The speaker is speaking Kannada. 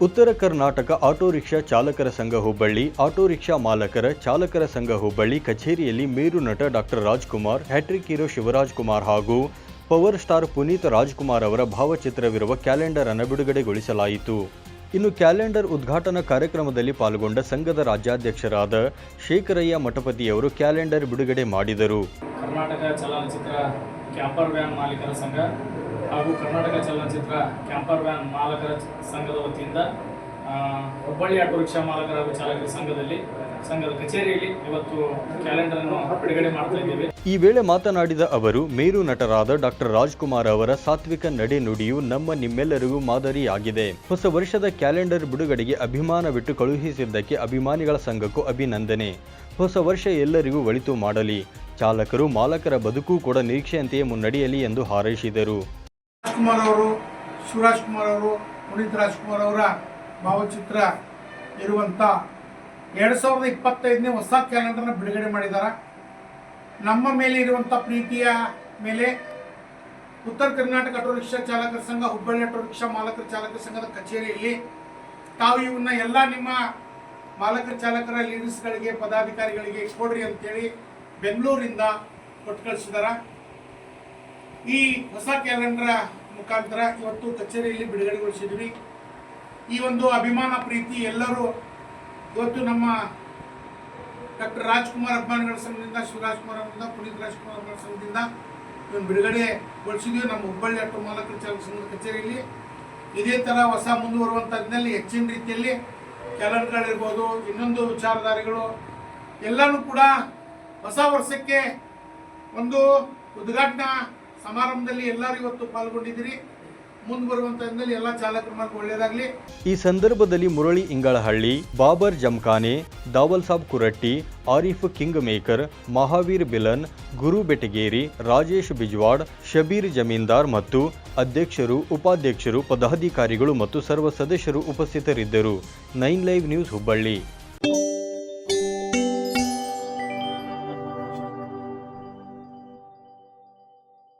ಉತ್ತರ ಕರ್ನಾಟಕ ಆಟೋ ರಿಕ್ಷಾ ಚಾಲಕರ ಸಂಘ ಹುಬ್ಬಳ್ಳಿ, ಆಟೋ ರಿಕ್ಷಾ ಮಾಲಕರ ಚಾಲಕರ ಸಂಘ ಹುಬ್ಬಳ್ಳಿ, ಕಚೇರಿಯಲ್ಲಿ ಮೇರು ನಟ doctor Rajkumar, hat-trick hero Shivaraj Kumar ಹಾಗೂ ಪವರ್ ಸ್ಟಾರ್ ಪುನೀತ್ ರಾಜ್ಕುಮಾರ್ ಅವರ ಭಾವಚಿತ್ರವಿರುವ ಕ್ಯಾಲೆಂಡರ್ ಅನ್ನು ಬಿಡುಗಡೆಗೊಳಿಸಲಾಯಿತು. ಇನ್ನು ಕ್ಯಾಲೆಂಡರ್ ಉದ್ಘಾಟನಾ ಕಾರ್ಯಕ್ರಮದಲ್ಲಿ ಪಾಲ್ಗೊಂಡ ಸಂಘದ ರಾಜ್ಯಾಧ್ಯಕ್ಷರಾದ ಶೇಖರಯ್ಯ ಮಠಪತಿಯವರು ಕ್ಯಾಲೆಂಡರ್ ಬಿಡುಗಡೆ ಮಾಡಿದರು. ಕರ್ನಾಟಕ ಚಲನಚಿತ್ರ ಕ್ಯಾಂಪರ್ ವ್ಯಾನ್ ಮಾಲೀಕರ ಸಂಘ ಹಾಗೂ ಕರ್ನಾಟಕ ಚಲನಚಿತ್ರ ಕ್ಯಾಂಪರ್ ವ್ಯಾನ್ ಮಾಲಕರ ಸಂಘದ ವತಿಯಿಂದ ಹುಬ್ಬಳ್ಳಿ ಆಟೋ ರಿಕ್ಷಾ ಮಾಲಕರ ಹಾಗೂ ಚಾಲಕರ ಸಂಘದಲ್ಲಿ, ಸಂಘದ ಕಚೇರಿಯಲ್ಲಿ ಇವತ್ತು ಕ್ಯಾಲೆಂಡರ್ ಅನ್ನು ಬಿಡುಗಡೆ ಮಾಡ್ತಾ ಇದ್ದೇವೆ. ಈ ವೇಳೆ ಮಾತನಾಡಿದ ಅವರು, ಮೇರು ನಟರಾದ ಡಾಕ್ಟರ್ ರಾಜ್ಕುಮಾರ್ ಅವರ ಸಾತ್ವಿಕ ನಡೆ ನುಡಿಯು ನಮ್ಮ ನಿಮ್ಮೆಲ್ಲರಿಗೂ ಮಾದರಿಯಾಗಿದೆ. ಹೊಸ ವರ್ಷದ ಕ್ಯಾಲೆಂಡರ್ ಬಿಡುಗಡೆಗೆ ಅಭಿಮಾನವಿಟ್ಟು ಕಳುಹಿಸಿದ್ದಕ್ಕೆ ಅಭಿಮಾನಿಗಳ ಸಂಘಕ್ಕೂ ಅಭಿನಂದನೆ. ಹೊಸ ವರ್ಷ ಎಲ್ಲರಿಗೂ ಒಳಿತು ಮಾಡಲಿ. ಚಾಲಕರು ಮಾಲಕರ ಬದುಕು ಕೂಡ ನಿರೀಕ್ಷೆಯಂತೆಯೇ ಮುನ್ನಡೆಯಲಿ ಎಂದು ಹಾರೈಸಿದರು. ರಾಜ್ಕುಮಾರ್ ಅವರು ಶಿವರಾಜ್ ಕುಮಾರ್ ಅವರು, ಪುನೀತ್ ರಾಜ್ಕುಮಾರ್ ಅವರ ಭಾವಚಿತ್ರ ಇರುವಂಥ ಎರಡು ಸಾವಿರದ ಇಪ್ಪತ್ತೈದನೇ ಹೊಸ ಕ್ಯಾಲೆಂಡರ್ನ ಬಿಡುಗಡೆ ಮಾಡಿದ್ದಾರೆ. ನಮ್ಮ ಮೇಲೆ ಇರುವಂಥ ಪ್ರೀತಿಯ ಮೇಲೆ ಉತ್ತರ ಕರ್ನಾಟಕ ಆಟೋ ರಿಕ್ಷಾ ಚಾಲಕರ ಸಂಘ, ಹುಬ್ಬಳ್ಳಿ ಆಟೋ ರಿಕ್ಷಾ ಮಾಲಕರ ಚಾಲಕರ ಸಂಘದ ಕಚೇರಿಯಲ್ಲಿ ತಾವು ಇವನ್ನ ಎಲ್ಲ ನಿಮ್ಮ ಮಾಲಕರ ಚಾಲಕರ ಲೀಡರ್ಸ್ಗಳಿಗೆ ಪದಾಧಿಕಾರಿಗಳಿಗೆ ಕೊಡ್ರಿ ಅಂತೇಳಿ ಬೆಂಗಳೂರಿಂದ ಕೊಟ್ಟು ಕಳಿಸಿದಾರ. ಈ ಹೊಸ ಕ್ಯಾಲೆಂಡರ್ ಮುಖಾಂತರ ಇವತ್ತು ಕಚೇರಿಯಲ್ಲಿ ಬಿಡುಗಡೆಗೊಳಿಸಿದ್ವಿ. ಈ ಒಂದು ಅಭಿಮಾನ ಪ್ರೀತಿ ಎಲ್ಲರೂ ಇವತ್ತು ನಮ್ಮ ಡಾಕ್ಟರ್ ರಾಜ್ಕುಮಾರ್ ಅಭಿಮಾನಿಗಳ ಸಂಘದಿಂದ ಶಿವರಾಜ್ಕುಮಾರ್ ಅವರಿಂದ, ಪುನೀತ್ ರಾಜ್ಕುಮಾರ್ ಅವರ ಸಂಘದಿಂದ ಇವನು ಬಿಡುಗಡೆಗೊಳಿಸಿದ್ವಿ ನಮ್ಮ ಹುಬ್ಬಳ್ಳಿ ಆಟೋ ಮಾಲಕರ ಚಾಲಕ ಸಂಘದ ಕಚೇರಿಯಲ್ಲಿ. ಇದೇ ಥರ ಹೊಸ ಮುಂದುವರುವಂಥದ್ದಲ್ಲಿ ಹೆಚ್ಚಿನ ರೀತಿಯಲ್ಲಿ ಕ್ಯಾಲೆಂಡರ್ಗಳಿರ್ಬೋದು, ಇನ್ನೊಂದು ವಿಚಾರಧಾರೆಗಳು, ಎಲ್ಲನೂ ಕೂಡ ಹೊಸ ವರ್ಷಕ್ಕೆ ಒಂದು ಉದ್ಘಾಟನಾ ಸಮಾರಂಭದಲ್ಲಿ ಎಲ್ಲರೂ ಇವತ್ತು ಪಾಲ್ಗೊಂಡಿದ್ದೀರಿ. ಈ ಸಂದರ್ಭದಲ್ಲಿ ಮುರಳಿ ಇಂಗಳಹಳ್ಳಿ, ಬಾಬರ್ ಜಮ್ಖಾನೆ, ದಾವಲ್ ಸಾಬ್ ಕುರಟ್ಟಿ, ಆರಿಫ್ ಕಿಂಗ್ ಮೇಕರ್, ಮಹಾವೀರ್ ಬಿಲನ್, ಗುರು ಬೆಟಗೇರಿ, ರಾಜೇಶ್ ಬಿಜ್ವಾಡ್, ಶಬೀರ್ ಜಮೀನ್ದಾರ್ ಮತ್ತು ಅಧ್ಯಕ್ಷರು, ಉಪಾಧ್ಯಕ್ಷರು, ಪದಾಧಿಕಾರಿಗಳು ಮತ್ತು ಸರ್ವ ಸದಸ್ಯರು ಉಪಸ್ಥಿತರಿದ್ದರು. Nine live news Hubballi.